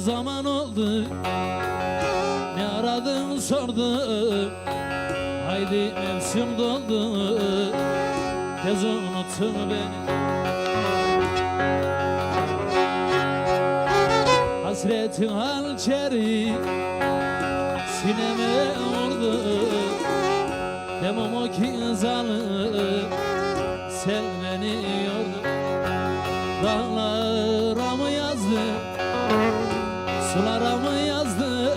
zaman oldu. Ne aradın sordun Haydi mevsim doldu. Tez unuttun beni. Hasretin hançeri Sineme vurdu Demem o ki zalim Sen beni yordu Dağlara mı yazdı Sulara mı yazdı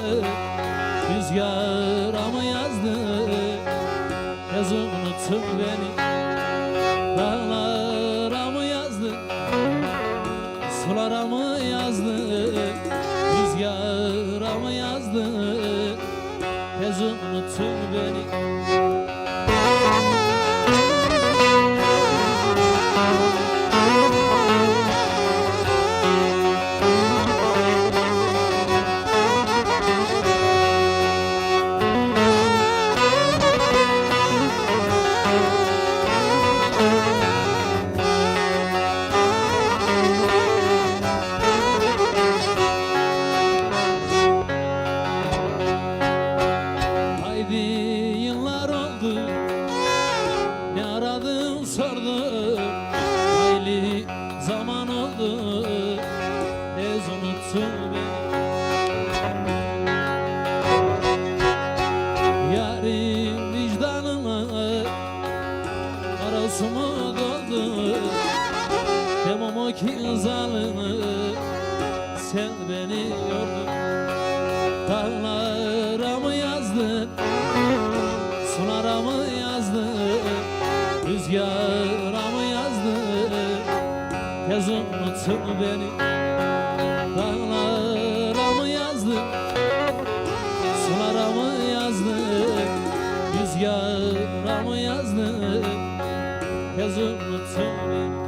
Rüzgara mı yazdı? Yaz unuttun beni Yaz sordum Hayli zaman oldu. Ez unuttun beni. Yarim vicdanıma Arası mı doldu. Demem o ki zalimi Sen beni yordun. Dağlara rüzgara yazdı? Tez unuttun beni. Dağlara mı yazdı? Sulara mı yazdı? Rüzgara mı yazdı? Tez unuttun beni.